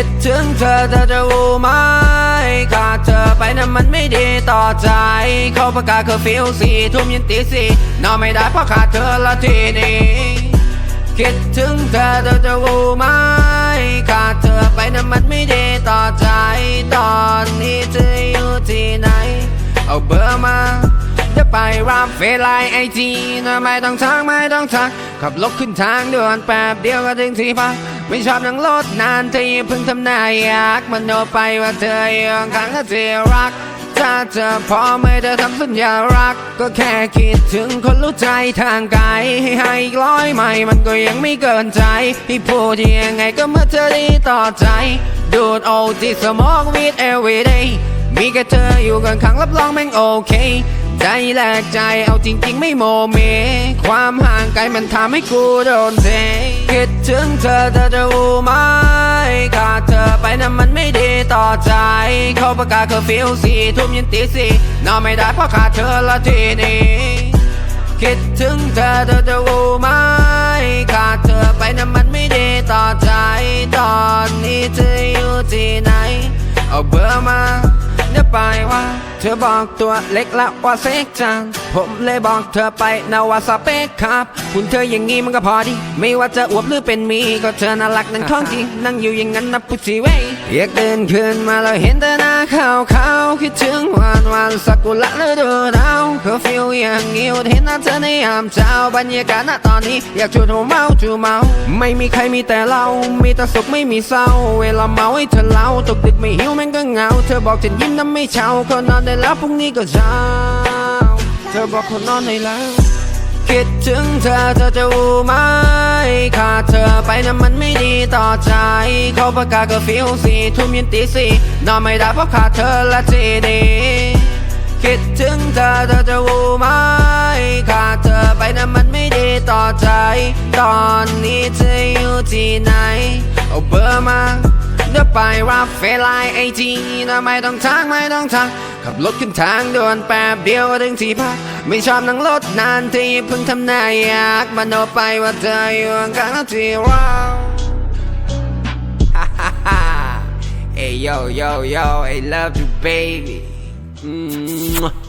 คิดถึงเธอเธอจะรู้ไหมขาดเธอไปนั้นมันไม่ดีต่อใจ เขาประกาศเคอร์ฟิวสี่ทุ่มยันตีสี่นอนไม่ได้เพราะขาดเธอละทีนี้คิดถึงเธอเธอจะรู้ไหมขาดเธอไปนั้นมันไม่ดีต่อใจ ตอนนี้เธออยู่ที่ไหน เอาเบอร์มา รับเฟไลน์ไอจีนะไม่ต้องทักไม่ต้องทัก ขับรถขึ้นทางด่วนแป๊บเดียวก็ถึงที่พักไม่ชอบนั่งรถนานเธออย่เพิ่งทำนายอยากมันโนไปว่าเธอยังข้างเธอรักถ้าเธอพอไม่ได้ทำสัญญารัก ก็แค่คิดถึงคนรู้ใจทางไกลให้ให้ร้อยไม่มันก็ยังไม่เกินใจที่พูดยังไงก็เมื่อเธอดีต่อใจ ดูดโอที่สมองวิด every day มีแค่เธออยู่กันข้างรับรองแม่งโอเค ใจแลกใจเอาจริงๆไม่โมเม ความห่างไกลมันทำให้กูโดนเทคิดถึงเธอเธอจะรู้ไหมขาดเธอไปนั้นมันไม่ดีต่อใจ เขาประกาศเคอร์ฟิวสี่ทุ่มยันตีสี่นอนไม่ได้เพราะขาดเธอละทีนี้คิดถึงเธอเธอจะรู้ไหมขาดเธอไปนั้นมันไม่ดีต่อใจตอนนี้เธออยู่ที่ไหน เอาเบอร์มาเดี๋ยวไปว่า เธอบอกตัวเล็กละว่าเซ็กจัง ผมเลยบอกเธอไปนะว่าสเปคครับ คุณเธออย่างงี้มันก็พอดี ไม่ว่าจะอวบหรือเป็นมี ก็เธอน่ารักนั่นของจริง นั่งอยู่อย่างนั้นนะพุทธิเว้ยอยากเดินขึ้นมาแล้วเห็นแต่หน้าขาวขาวคิดถึงวันวันสักุระฤดูหนาวเคอร์ฟิวอย่างงี้เห็นหน้าเธอในยามเช้าบรรยากาศณตอนนี้ อยากชวนหัวเมาจูเมา ไม่มีใครมีแต่เรา มีแต่สุขไม่มีเศร้า เวลาเมาให้เธอเล่าตกดึกไม่หิวแม่งก็เหงา เธอบอกฉันยิ้มน้ำไม่เช้าก็นอนได้แล้วพรุ่งนี้ก็เช้าเธอบอกคนนอนได้แล้ว คิดถึงเธอเธอจะรู้ไหมขาดเธอไปนั้นมันไม่ดีต่อใจเขาประกาศเคอร์ฟิวสี่ทุ่มยันตีสี่นอนไม่ได้เพราะขาดเธอละทีนี้คิดถึงเธอเธอจะรู้ไหมขาดเธอไปนั้นมันไม่ดีต่อใจ ตอนนี้เธออยู่ที่ไหนเอาเบอร์มา เดี๋ยวไปรับเฟไลน์ไอจีนะไม่ต้องทักไม่ต้องทักขับรถขึ้นทางด่วนแป๊บเดียวถึงที่พักไม่ชอบนั่งรถนานที่เพิ่งทำนายอยากมโนไปว่าเธออยู่ข้างที่เรา Hey yo yo yo I love you baby อืม